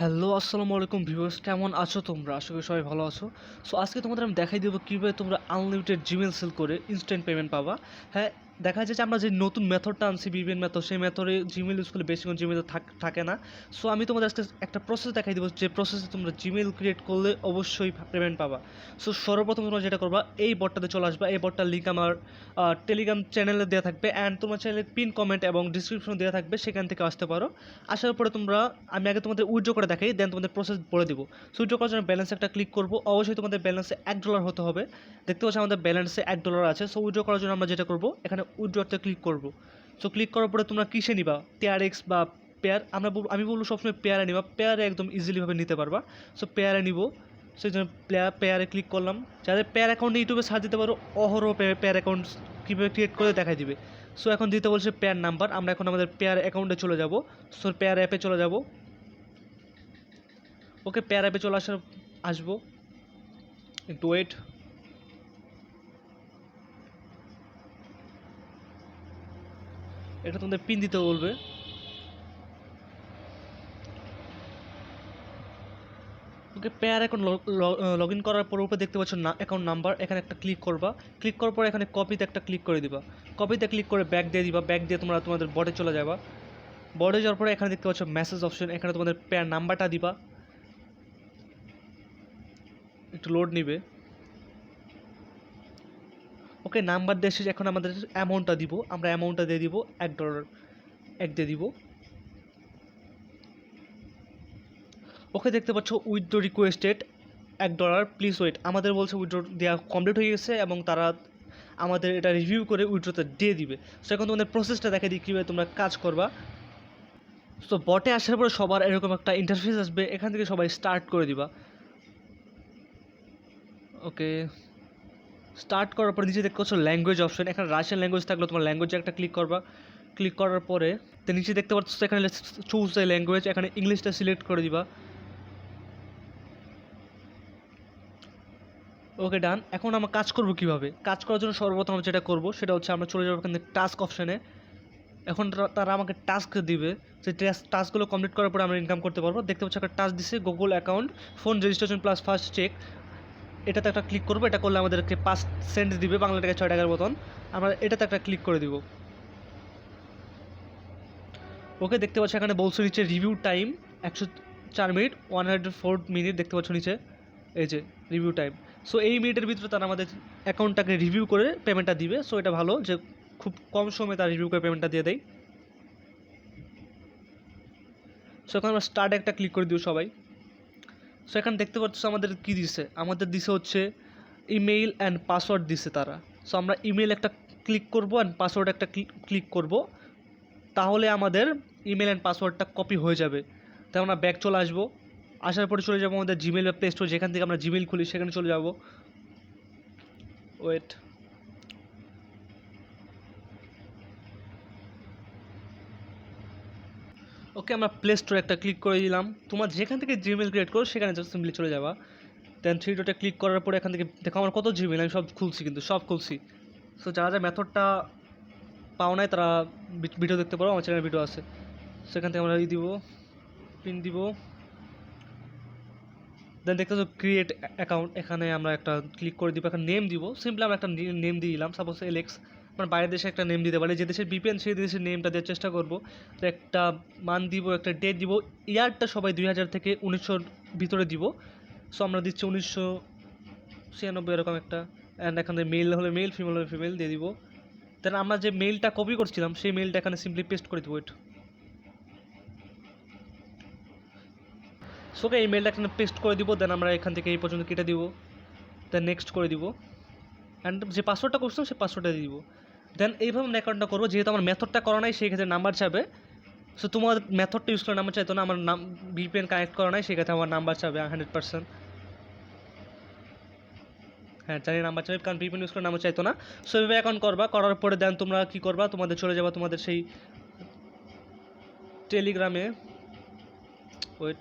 Hello আসসালামু আলাইকুম viewers কেমন আছো তোমরা? আশা করি সবাই ভালো আছো। সো আজকে তোমাদের আমি দেখাই দেবো কীভাবে তোমরা আনলিমিটেড জিমেল সেল করে ইনস্ট্যান্ট পেমেন্ট পাবা। হ্যাঁ দেখা যাচ্ছে আমরা যে নতুন মেথডটা আনছি বিবিএন মেথড সেই মেথডে জিমেল ইউজ করলে বেশিক্ষণ জিমেল থাকে না। সো আমি তোমাদের আজকে একটা প্রসেস দেখাই দেবো, যে প্রসেসে তোমরা জিমেল ক্রিয়েট করলে অবশ্যই পেমেন্ট পাবা। সো সর্বপ্রথম তোমরা যেটা করবা, এই বটটাতে চলে আসবা। এই বটটার লিঙ্ক আমার টেলিগ্রাম চ্যানেলে দেওয়া থাকবে অ্যান্ড তোমার চ্যানেলের পিন কমেন্ট এবং ডিসক্রিপশন দেওয়া থাকবে, সেখান থেকে আসতে পারো। আসার পরে তোমরা, আমি আগে তোমাদের উইড্রো করে দেখাই দেন তোমাদের প্রসেস বলে দিব। সো উইড্রো করার জন্য ব্যালেন্স একটা ক্লিক করব। অবশ্যই তোমাদের ব্যালেন্সে এক ডলার হতে হবে। দেখতে পাচ্ছি আমাদের ব্যালেন্সে এক ডলার আছে। সো উইড্রো করার জন্য আমরা যেটা করব, এখানে উইড্রোতে ক্লিক করব। সো ক্লিক করার পরে তোমরা কিসে নিবা? টিআর এক্স বা পেয়ার আমরা আমি বলব সবসময় পেয়ারে নিবা। পেয়ারে একদম ইজিলিভাবে নিতে পারবা। সো পেয়ারে নিব। সেই জন্য প্লেয়ার পেয়ারে ক্লিক করলাম। যাদের পেয়ার অ্যাকাউন্টে ইউটিউবে সার্চ দিতে পারো। অহরহ পেয়ার অ্যাকাউন্ট কীভাবে ক্রিয়েট করে দেখাই দিবে। সো এখন দিতে বলছে পেয়ার নাম্বার আমরা এখন আমাদের পেয়ার অ্যাকাউন্টে চলে যাব। সো পেয়ার অ্যাপে চলে যাব। ওকে পেয়ার অ্যাপে চলে আসার আসব। একটু ওয়েট এটা তোমাদের পিন দিতে বলবে। Okay Payeer account log in করার পর উপরে দেখতে পাচ্ছ না অ্যাকাউন্ট নাম্বার এখানে একটা ক্লিক করবা। ক্লিক করার পর এখানে কপিতে একটা ক্লিক করে দিবা। কপিতে ক্লিক করে ব্যাক দিয়ে দিবা। ব্যাক দিয়ে তোমরা তোমাদের বডে চলে যাবা। বডে যাওয়ার পরে এখানে দেখতে পাচ্ছ মেসেজ অপশন এখানে তোমাদের পেয়ার নাম্বারটা দিবা। একটু লোড নিবে। ওকে নাম্বার দিয়ে শেষে এখন আমাদের অ্যামাউন্টটা দিব, আমরা অ্যামাউন্টটা দিয়ে দিব, এক ডলার এক দিয়ে দিব। ওকে দেখতে পাচ্ছ উইথড্র রিকোয়েস্টেড এক ডলার প্লিজ ওয়েট আমাদের বলছে উইথড্র দেওয়া কমপ্লিট হয়ে গেছে এবং তারা আমাদের এটা রিভিউ করে উইথড্রতে দিয়ে দিবে। সো এখন তোমাদের প্রসেসটা দেখে দিই কীভাবে তোমরা কাজ করবা। সো বটে আসার পরে সবার এরকম একটা ইন্টারফেস আসবে, এখান থেকে সবাই স্টার্ট করে দিবা। ওকে স্টার্ট করার পর নিচে দেখতে পাচ্ছ ল্যাঙ্গুয়েজ অপশন এখানে রাশিয়ান ল্যাঙ্গুয়েজ থাকলে, তোমার ল্যাঙ্গুয়েজে একটা ক্লিক করবা। ক্লিক করার পরে তো নিচে দেখতে পাচ্ছ এখানে চুজ দ্য ল্যাঙ্গুয়েজ এখানে ইংলিশটা সিলেক্ট করে দিবা। ওকে ডান এখন আমরা কাজ করব কীভাবে? কাজ করার জন্য সর্বপ্রথম আমরা যেটা করব, সেটা হচ্ছে আমরা চলে যাব এখানে টাস্ক অপশানে এখন তারা আমাকে টাস্ক দিবে সেই টাস্কগুলো কমপ্লিট করার পরে আমরা ইনকাম করতে পারব। দেখতে পাচ্ছি একটা টাস্ক দিচ্ছে Google account phone registration plus first check এটাতে একটা ক্লিক করব, এটা করলে আমাদেরকে পাঁচ সেন্ট দিবে বাংলা টাকায় ছয় টাকার মতন। আমরা এটাতে একটা ক্লিক করে দিব। ওকে, দেখতে পাচ্ছ এখানে বলছো নিচে রিভিউ টাইম একশো চার minute one hundred four minute দেখতে পাচ্ছ নিচে, এই যে রিভিউ টাইম সো এই মিনিটের ভিতরে তারা আমাদের অ্যাকাউন্টটাকে রিভিউ করে পেমেন্টটা দিবে। সো এটা ভালো যে খুব কম সময়ে তারা রিভিউ করে পেমেন্টটা দিয়ে দেয়। সো এখন আমরা স্টার্ট একটা ক্লিক করে দিও সবাই। সো এখানে দেখতে পাচ্ছ আমাদের কী দিছে? আমাদের দিছে হচ্ছে ইমেইল অ্যান্ড পাসওয়ার্ড দিছে তারা। সো আমরা ইমেল একটা ক্লিক করব অ্যান্ড পাসওয়ার্ড একটা ক্লিক করব। তাহলে আমাদের ইমেল অ্যান্ড পাসওয়ার্ডটা কপি হয়ে যাবে। তাই আমরা ব্যাক চলে আসব। আসার পরে চলে যাব আমাদের জিমেল বা প্লে স্টোর যেখান থেকে আমরা জিমেল খুলি, সেখানে চলে যাব। ওয়েট ওকে আমরা প্লে স্টোরে একটা ক্লিক করে দিলাম। তোমার যেখান থেকে জিমেল ক্রিয়েট করো, সেখানে সিম্পলি চলে যাবা। দেন থ্রি ডটে ক্লিক করার পরে এখান থেকে, দেখো আমার কত জিমেল আমি সব খুলছি কিন্তু, সব খুলছি। সো যারা যারা মেথডটা পাও নাই, তারা ভিডিও দেখতে পারো, আমার চ্যানেল ভিডিও আছে। সেখান থেকে আমরা ই দিব পিন দিব। দেন দেখতে তো ক্রিয়েট অ্যাকাউন্ট এখানে আমরা একটা ক্লিক করে দিব, একটা নেম দিব। সিম্পলি আমরা একটা নেম দিয়ে দিলাম সাপোজ এলেক্স আমরা বাইরের দেশে একটা নেম দিতে পারি। যে দেশের বিপিএন সেই দেশের নেমটা দেওয়ার চেষ্টা করব। তো একটা মান দিব, একটা ডেট দিব। ইয়ারটা সবাই দুই হাজার থেকে উনিশশোর ভিতরে দিব। সো আমরা দিচ্ছি উনিশশো ছিয়ানব্বই এরকম একটা অ্যান্ড এখানে মেল হলে মেল ফিমেল হলে ফিমেল দিয়ে দিব। দেন আমরা যে মেলটা কপি করছিলাম, সেই মেলটা এখানে সিম্পলি পেস্ট করে দিব এটা সোকে এই মেলটা এখানে পেস্ট করে দিব দেন আমরা এখান থেকে এই পর্যন্ত কেটে দিব। দেন নেক্সট করে দিব। অ্যান্ড যে পাসওয়ার্ডটা করছিলাম, সেই পাসওয়ার্ডটা দিয়ে দিব। দেন এইভাবে আমরা অ্যাকাউন্টটা করব। যেহেতু আমার মেথডটা করা নাই সেই ক্ষেত্রে নাম্বার চাবে। সো তোমার মেথডটা ইউজ করে নাম্বার চাইতো না, আমার নাম বিপিএন কানেক্ট করা নাই সেই ক্ষেত্রে আমার নাম্বার চাবে হান্ড্রেড পার্সেন্ট হ্যাঁ জানি নাম্বার চাবে, কারণ বিপিএন ইউজ করে নাম্বার চাইতো না। সো এভাবে অ্যাকাউন্ট করবা, করার পরে দেন তোমরা কী করবা, তোমাদের চলে যাবা তোমাদের সেই টেলিগ্রামে ওয়েট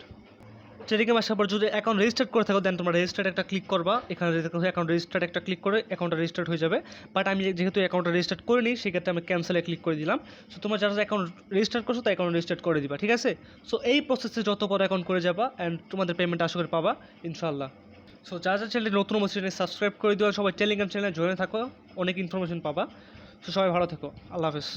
টেলিগ্রাম আসার পর যদি অ্যাকাউন্ট রেজিস্টার করে থাকো দেন তোমরা রেজিস্টার্ড একটা ক্লিক করবা। এখানে অ্যাকাউন্ট রেজিস্টার্ড একটা ক্লিক করে অ্যাকাউন্টটা রেজিস্টার্ড হয়ে যাবে। বাট আমি যেহেতু অ্যাকাউন্টটা রেজিস্টার করিনি, সেক্ষেত্রে আমি ক্যান্সেলে ক্লিক করে দিলাম। সো তোমরা যারা অ্যাকাউন্ট রেজিস্টার করছ তো অ্যাকাউন্ট রেজিস্টার করে দিবা, ঠিক আছে? সো এই প্রসেসে যত বড় অ্যাকাউন্ট করে যাবা অ্যান্ড তোমাদের পেমেন্ট আশা করে পাবা ইনশাল্লাহ সো যারা যারা চ্যানেলটি নতুন চ্যানেল সাবস্ক্রাইব করে দিও। সবাই টেলিগ্রাম চ্যানেলে জয়েন থাকো, অনেক ইনফরমেশন পাবা। সো সবাই ভালো থেকো। আল্লাহ হাফেজ।